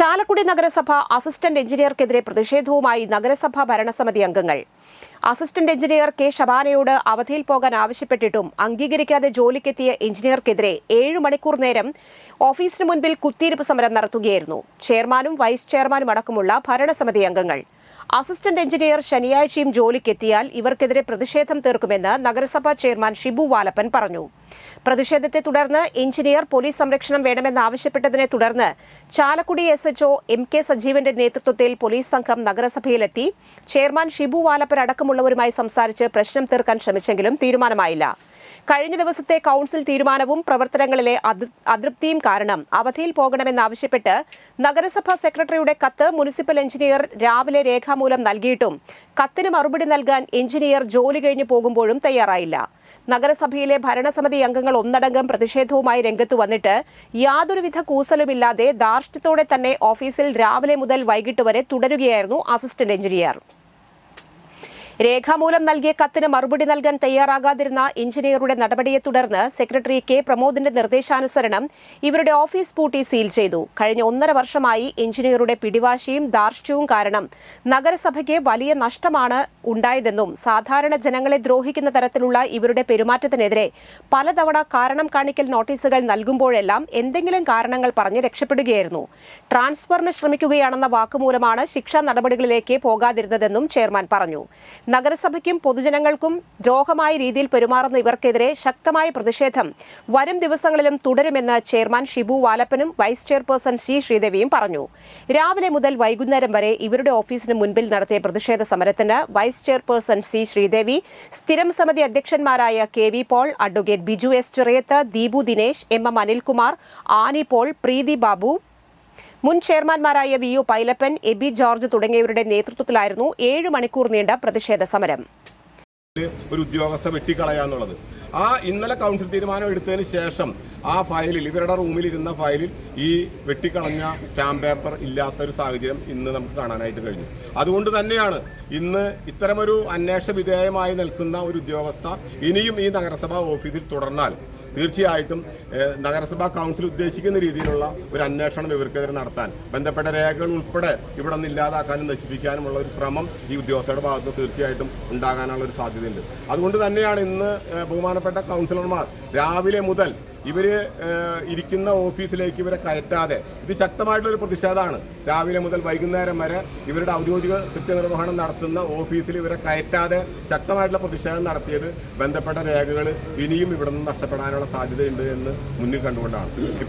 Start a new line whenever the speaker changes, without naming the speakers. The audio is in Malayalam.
ചാലക്കുടി നഗരസഭ അസിസ്റ്റന്റ് എഞ്ചിനീയർക്കെതിരെ പ്രതിഷേധവുമായി നഗരസഭാ ഭരണസമിതി അംഗങ്ങൾ. അസിസ്റ്റന്റ് എഞ്ചിനീയർ കെ ഷബാനയോട് അവധിയിൽ പോകാൻ ആവശ്യപ്പെട്ടിട്ടും അംഗീകരിക്കാതെ ജോലിക്കെത്തിയ എഞ്ചിനീയർക്കെതിരെ ഏഴ് മണിക്കൂർ നേരം ഓഫീസിന് മുൻപിൽ കുത്തിയിരിപ്പ് സമരം നടത്തുകയായിരുന്നു. ചെയർമാനും വൈസ് ചെയർമാനും അടക്കമുള്ള ഭരണസമിതി അംഗങ്ങൾ. അസിസ്റ്റന്റ് എഞ്ചിനീയർ ശനിയാഴ്ചയും ജോലിക്കെത്തിയാൽ ഇവർക്കെതിരെ പ്രതിഷേധം തീർക്കുമെന്ന് നഗരസഭാ ചെയർമാൻ ഷിബു വാലപ്പൻ പറഞ്ഞു. പ്രതിഷേധത്തെ തുടർന്ന് എഞ്ചിനീയർ പോലീസ് സംരക്ഷണം വേണമെന്നാവശ്യപ്പെട്ടതിനെ തുടർന്ന് Chalakudy S H O M K സജീവന്റെ നേതൃത്വത്തിൽ പോലീസ് സംഘം നഗരസഭയിലെത്തി. ചെയർമാൻ ഷിബു വാലപ്പൻ അടക്കമുള്ളവരുമായി സംസാരിച്ച് പ്രശ്നം തീർക്കാൻ ശ്രമിച്ചെങ്കിലും തീരുമാനമായില്ല. കഴിഞ്ഞ ദിവസത്തെ കൌൺസിൽ തീരുമാനവും പ്രവർത്തനങ്ങളിലെ അത്- അതൃപ്തിയും കാരണം അവധിയിൽ പോകണമെന്നാവശ്യപ്പെട്ട് നഗരസഭാ സെക്രട്ടറിയുടെ കത്ത് മുനിസിപ്പൽ എഞ്ചിനീയർ രാവിലെ രേഖാമൂലം നൽകിയിട്ടും കത്തിന് മറുപടി നൽകാൻ എഞ്ചിനീയർ ജോലി കഴിഞ്ഞു പോകുമ്പോഴും തയ്യാറായില്ല. നഗരസഭയിലെ ഭരണസമിതി അംഗങ്ങൾ ഒന്നടങ്കം പ്രതിഷേധവുമായി രംഗത്തു വന്നിട്ട് യാതൊരുവിധ കൂസലുമില്ലാതെ ധാർഷ്ട്യത്തോടെ തന്നെ ഓഫീസിൽ രാവിലെ മുതൽ വൈകിട്ട് വരെ തുടരുകയായിരുന്നു അസിസ്റ്റന്റ് എഞ്ചിനീയർ. രേഖാമൂലം നൽകിയ കത്തിന് മറുപടി നൽകാൻ തയ്യാറാകാതിരുന്ന എഞ്ചിനീയറുടെ നടപടിയെ തുടർന്ന് സെക്രട്ടറി കെ പ്രമോദിന്റെ നിർദ്ദേശാനുസരണം ഇവരുടെ ഓഫീസ് പൂട്ടി സീൽ ചെയ്തു. കഴിഞ്ഞ ഒന്നര വർഷമായി എഞ്ചിനീയറുടെ പിടിവാശിയും ധാർഷ്ട്യവും കാരണം നഗരസഭയ്ക്ക് വലിയ നഷ്ടമാണ് ഉണ്ടായതെന്നും സാധാരണ ജനങ്ങളെ ദ്രോഹിക്കുന്ന തരത്തിലുള്ള ഇവരുടെ പെരുമാറ്റത്തിനെതിരെ പലതവണ കാരണം കാണിക്കൽ നോട്ടീസുകൾ നൽകുമ്പോഴെല്ലാം എന്തെങ്കിലും കാരണങ്ങൾ പറഞ്ഞ് രക്ഷപ്പെടുകയായിരുന്നു. ട്രാൻസ്ഫറിന് ശ്രമിക്കുകയാണെന്ന വാക്കുമൂലമാണ് ശിക്ഷാ നടപടികളിലേക്ക് പോകാതിരുന്നതെന്നും ചെയർമാൻ പറഞ്ഞു. നഗരസഭയ്ക്കും പൊതുജനങ്ങൾക്കും ദ്രോഹമായ രീതിയിൽ പെരുമാറുന്ന ഇവർക്കെതിരെ ശക്തമായ പ്രതിഷേധം വരും ദിവസങ്ങളിലും തുടരുമെന്ന് ചെയർമാൻ ഷിബു വാലപ്പനും വൈസ് ചെയർപേഴ്സൺ സി ശ്രീദേവിയും പറഞ്ഞു. രാവിലെ മുതൽ വൈകുന്നേരം വരെ ഇവരുടെ ഓഫീസിന് മുൻപിൽ നടത്തിയ പ്രതിഷേധ സമരത്തിന് വൈസ് ചെയർപേഴ്സൺ സി ശ്രീദേവി സ്ഥിരം സമിതി അധ്യക്ഷന്മാരായ K V Paul advocate Biju S Cheriyath Deepu Dinesh M M Anilkumar Annie Paul Preethi Babu മുൻ ചെയർമാൻമാരായ V U Pailappan Eby George തുടങ്ങിയവരുടെ നേതൃത്വത്തിലായിരുന്നു ഏഴ് മണിക്കൂർ നീണ്ട പ്രതിഷേധ സമരം.
ഒരു ഉദ്യോഗസ്ഥ വെട്ടിക്കളയാന്നുള്ളത്. ആ ഇന്നലെ കൗൺസിൽ തീരുമാനം എടുത്തതിന് ശേഷം ആ ഫയലിൽ ഇവരുടെ റൂമിൽ ഇരുന്ന ഫയലിൽ ഈ വെട്ടിക്കളഞ്ഞ സ്റ്റാമ്പ് പേപ്പർ ഇല്ലാത്ത ഒരു സാഹചര്യം ഇന്ന് നമുക്ക് കാണാനായിട്ട് കഴിഞ്ഞു. അതുകൊണ്ട് തന്നെയാണ് ഇന്ന് ഇത്തരമൊരു അന്വേഷണ വിധേയമായി നിൽക്കുന്ന ഒരു ഉദ്യോഗസ്ഥ ഇനിയും ഈ നഗരസഭാ ഓഫീസിൽ തുടർന്നാൽ തീർച്ചയായിട്ടും നഗരസഭാ കൗൺസിൽ ഉദ്ദേശിക്കുന്ന രീതിയിലുള്ള ഒരു അന്വേഷണം ഇവർക്കെതിരെ നടത്താൻ ബന്ധപ്പെട്ട രേഖകൾ ഉൾപ്പെടെ ഇവിടെ നിന്ന് ഇല്ലാതാക്കാനും നശിപ്പിക്കാനുമുള്ള ഒരു ശ്രമം ഈ ഉദ്യോഗസ്ഥരുടെ ഭാഗത്ത് തീർച്ചയായിട്ടും ഉണ്ടാകാനുള്ള ഒരു സാധ്യതയുണ്ട്. അതുകൊണ്ട് തന്നെയാണ് ഇന്ന് ബഹുമാനപ്പെട്ട കൗൺസിലർമാർ രാവിലെ മുതൽ ഏഹ്, ഇരിക്കുന്ന ഓഫീസിലേക്ക് ഇവരെ കയറ്റാതെ. ഇത് ശക്തമായിട്ടുള്ള ഒരു പ്രതിഷേധമാണ്. രാവിലെ മുതൽ വൈകുന്നേരം വരെ ഇവരുടെ ഔദ്യോഗിക കൃത്യനിർവഹണം നടത്തുന്ന ഓഫീസിൽ ഇവരെ കയറ്റാതെ ശക്തമായിട്ടുള്ള പ്രതിഷേധം നടത്തിയത് ബന്ധപ്പെട്ട രേഖകൾ ഇനിയും ഇവിടെ നിന്ന് നഷ്ടപ്പെടാനുള്ള സാധ്യതയുണ്ട് എന്ന് മുന്നിൽ കണ്ടുകൊണ്ടാണ്.